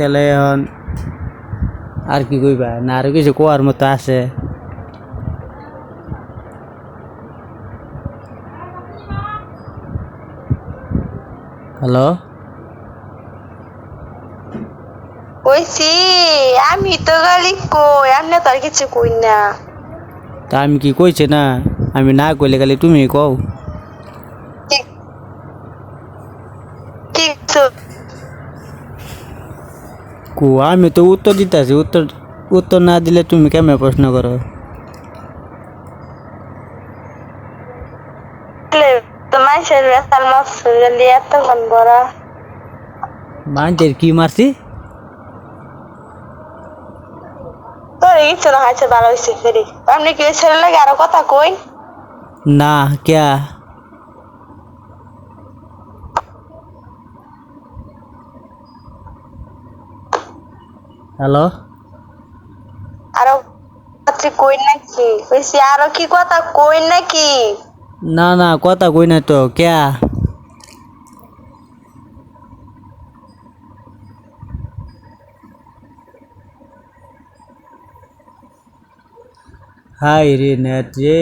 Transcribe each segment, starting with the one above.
এখন আর কি কইবা না আরও কিছু কোয়ার মতো আছে। হ্যালো? কইছি আমি তো গালি কই আপনি তো আর কিছু কই না। তা আমি কি কইছে না? আমি না কইলে খালি তুমি কও। ঠিক ঠিক তো কু আমি তো উত্তর দিতেছি উত্তর উত্তর না দিলে তুমি কেমন প্রশ্ন করো? মানুষের বেসাল মাছ গেলি এতক্ষণ বড়। মানুষের কি মারছি? তোর ইচ্ছে না হয়েছে ভালো হয়েছে আপনি কি ছেলে লাগে আরও কথা কই? না ক্যা? হ্যালো? আরও কথা কই নাকি? কইছি আরও কি কথা কই নাকি? না না কথা কই না তো ক্যা? হাই রে নেট রে।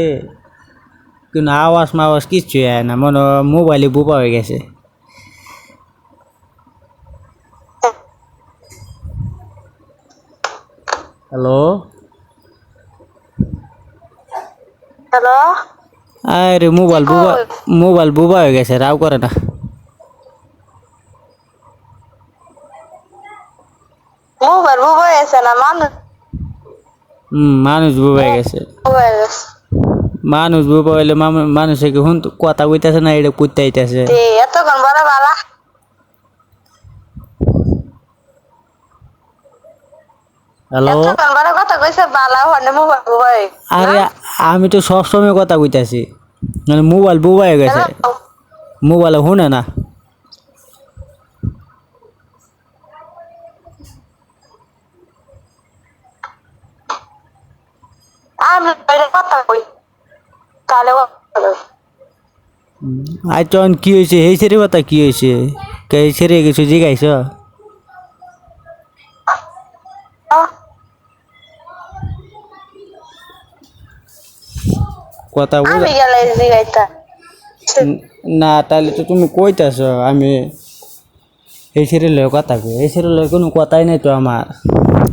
কিন্তু আওয়াজ মাওয়াজ কিচ্ছু না মনে মোবাইলে বোবা হয়ে গেছে। হ্যালো হ্যালো আরে মোবাইল বুবা মোবাইল বুবা হয়ে গেছে রাও করে না। মোবাইল বুবা হয়েছে না মানুষ হুম মানুষ বুবা হয়ে গেছে। মানুষ বুবা হইলে মানুষে কি কথা কইতাছে না এটা কুত্তে আইতাছে এতক্ষণ বড় বালা। হ্যালো? কথা কইছে বালা হনে মোবাইল বুবা আরে আমি তো সবসময় কথা কইতাছি। মানে মোবাইল বুবা হয়ে গেছে? মোবাইলে শুনে না। তখন কি হয়েছে? এই সেরে কথা কি হয়েছে? কে সেরে কিছু জিগাইছ? কথা আমি গেলে জিগাইতা না তাহলে তো তুমি কইতাছ আমি এই সিরিয়ালের কথা কই। এই সিরিয়ালের কোনো কথাই নাই তো আমার।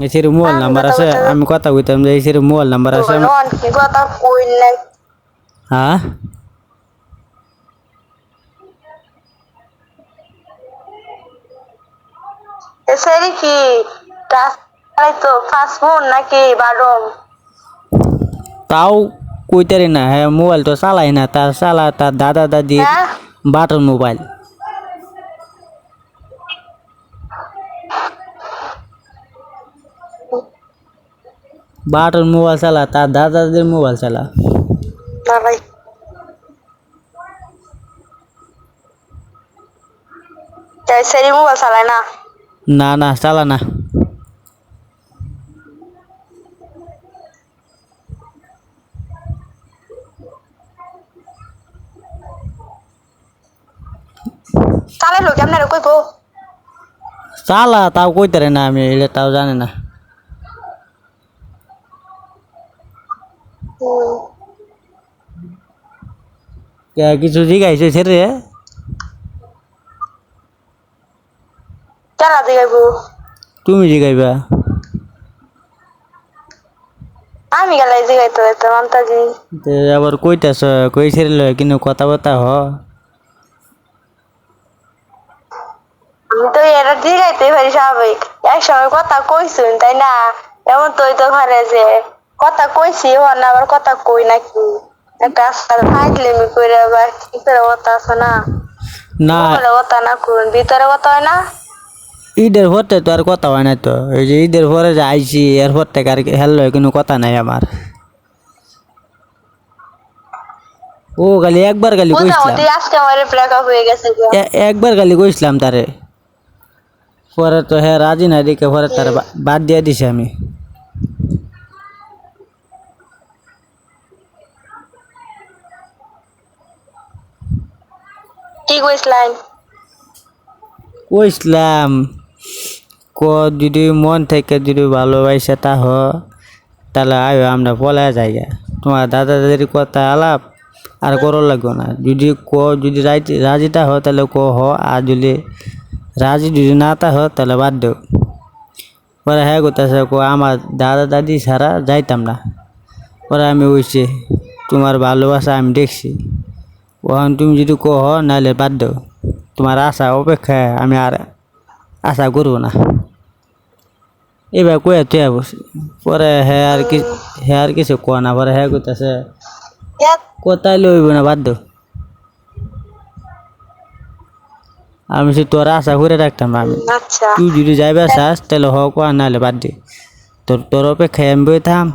এই সিরিয়াল মোবাইল নাম্বার আছে আমি কথা কইতাম যে এই সিরিয়াল মোবাইল নাম্বার আছে। কথা কই নাই? হ্যাঁ? এসেরি কি? তাই তো ফাস্ট নাকি বাডম তাও কইতারি না হ্যাঁ মোবাইল তো চালাই না তার চালা তার দাদা দাদি হ্যাঁ? বাটন মোবাইল বাটন মোবাইল চালা তার দাদা দাদির মোবাইল চালা। না ভাই। তাই সেরি মোবাইল চালায় না? না না চালা না। চালাইলো কেমন রে কইবো চালা তাও কইতারে না আমি এটা তাও জানে না। কিছু জিগাইছে ছেড়ে চালা দিগাইবো তুমি জিগাইবা। আমি গেলে জিগাইতে আবার কইতাছ কই ছেড়ে কিন্তু কথাবার্তা হ। তো এটা জিগাইতে পারি স্বাভাবিক। এক সময় কথা কইছুন তাই না? এমন তো তো ঘরে যে কথা কইছি হন আবার কথা কই নাকি? একটা করে বা কি করে কথা আছে না? না। কথা না করুন ভিতরে কথা হয় না? ঈদের পরে তো আর কথা হয় না তো। এই যে ঈদের পরে যে আইছি এরপর থেকে আর হেললো কোনো কথা নাই আমার। ও খালি একবার খালি কইছিলাম। হয়ে একবার খালি কইছিলাম তারে। পরে তো হ্যাঁ রাজি না দেখে পরে তার বাদ দিয়ে দিছি আমি। কি কইছিলাম? কইছিলাম ক যদি মন থেকে যদি ভালোবাসে তা হ তাহলে আয়ো আমরা পলা যাই তোমার দাদা দাদির কথা আলাপ আর করো লাগবে না। যদি ক যদি রাজি রাজিটা হ তাহলে ক হ আর যদি রাজি যদি না তা হ তাহলে বাদ দেও পরে হ্যাঁ করতেছে কো আমার দাদা দাদি ছাড়া যাইতাম না পরে আমি ওইছে তোমার ভালোবাসা আমি দেখছি ওখান তুমি যদি কহ নাহলে বাদ দাও তোমার আশা অপেক্ষায় আমি আর আশা করব না এবার কয়ে তুই বসে পরে হ্যাঁ আর কি হ্যাঁ আর কিছু কয় না পরে হ্যাঁ করতেছে কোথায় লইব না বাদ দাও আমি সে তোর আশা করে রাখতাম না আমি আচ্ছা। তুই যদি যাইবে চাস তাহলে হোক আর নাহলে বাদ দে। তোর তোর অপেক্ষায় আমি বই থাম।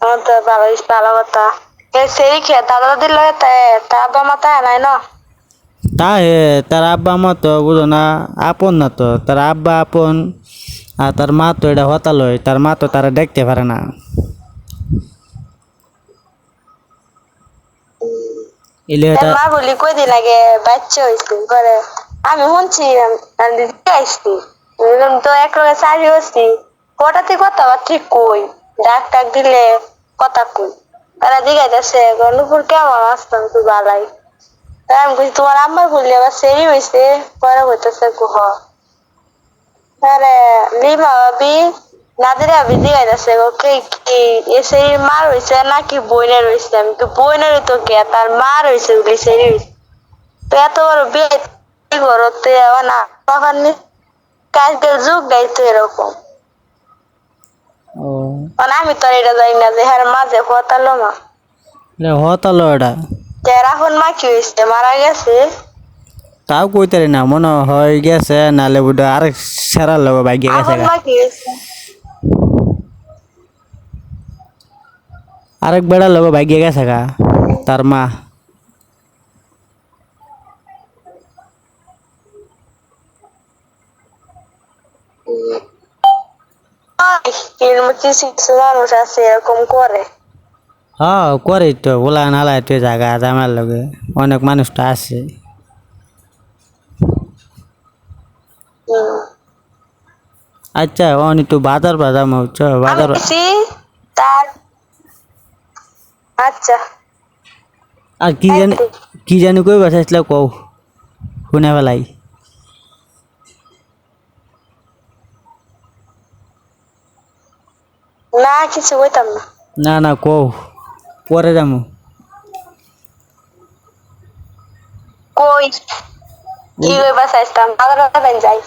আমার তো ভালো ভালো কথা। এ সেই খেয়ে দাদা দাদির লগে তা আব্বা মা তাই নাই না? তা হে তার আব্বা মা তো বুঝো না আপন না তো। তার আব্বা আপন আর তার মা তো এটা হতালয় তার মা তো তারা দেখতে পারে না। এলে এটা মা বলি কই দিন আগে বাচ্চা হয়েছে করে আমি শুনছি আমি আসছি। তো এক লগে চারি হচ্ছি কটাতে কথা ঠিক কই ডাক টাক দিলে কথা কই। তারা জিগাইতেছে নুপুর কেমন আসতাম তুই বালাই? তাই আমি কইছি তোমার আম্মার বললি আবার সেই হয়েছে পরে হইতেছে গুহ। তারে লিমা ভাবি নাদিরা ভাবি জিগাইতেছে ওকে কি এসে মার হয়েছে নাকি বইনের হয়েছে আমি তো বইনের তো কে তার মার হয়েছে বলি সেই তো এত বড় বিয়ে কি করো তুই আবার না তখন কাজকে যুগ দেয় তো এরকম ও মানে আমি তো আর এটা জানি না যে হ্যাঁ মাঝে হতালো মা হতালো এটা রাহুল মা কি হয়েছে মারা গেছে তাও কইতারি না মনে হয় গেছে নালে বুঝে আরেক সেরার লোক বাইকে গেছে রাহুল গা। মা কি হয়েছে আরেক বেড়ার লোক বাইকে গেছে গা তার মা। হ্যাঁ করে তো বলা নালায় তুই জায়গা জামার লগে। অনেক মানুষ তো আছে। আচ্ছা অন একটু বাজার বাজার চ বাজার তার আচ্ছা। আর কি জানি কি জানি কই বাসাইছিল কও। শুনে পেলাই না কিছু বইতাম না। না না কও। পরে যামু। কই? কি কই বাসাইতাম আবার যাই।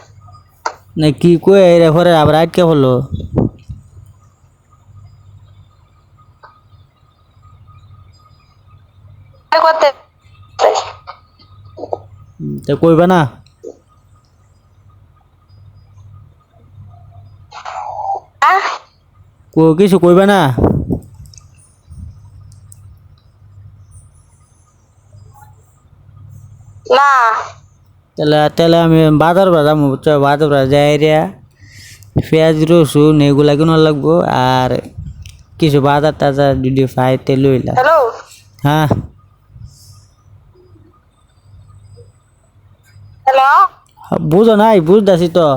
না কি কই রে পরে আবার আটকে হলো করতে তা কইবা না? কিছু কইবা না? না। তাহলে তাহলে আমি বাজার বাজামু চ বাজার বাজার যাই রে। পেঁয়াজ রসুন এগুলা কিনো লাগবো। আর কিছু বাজার টাজার যদি পাই তে লইলা। হ্যাঁ। হ্যালো বুঝো নাই বুঝতেছি তো।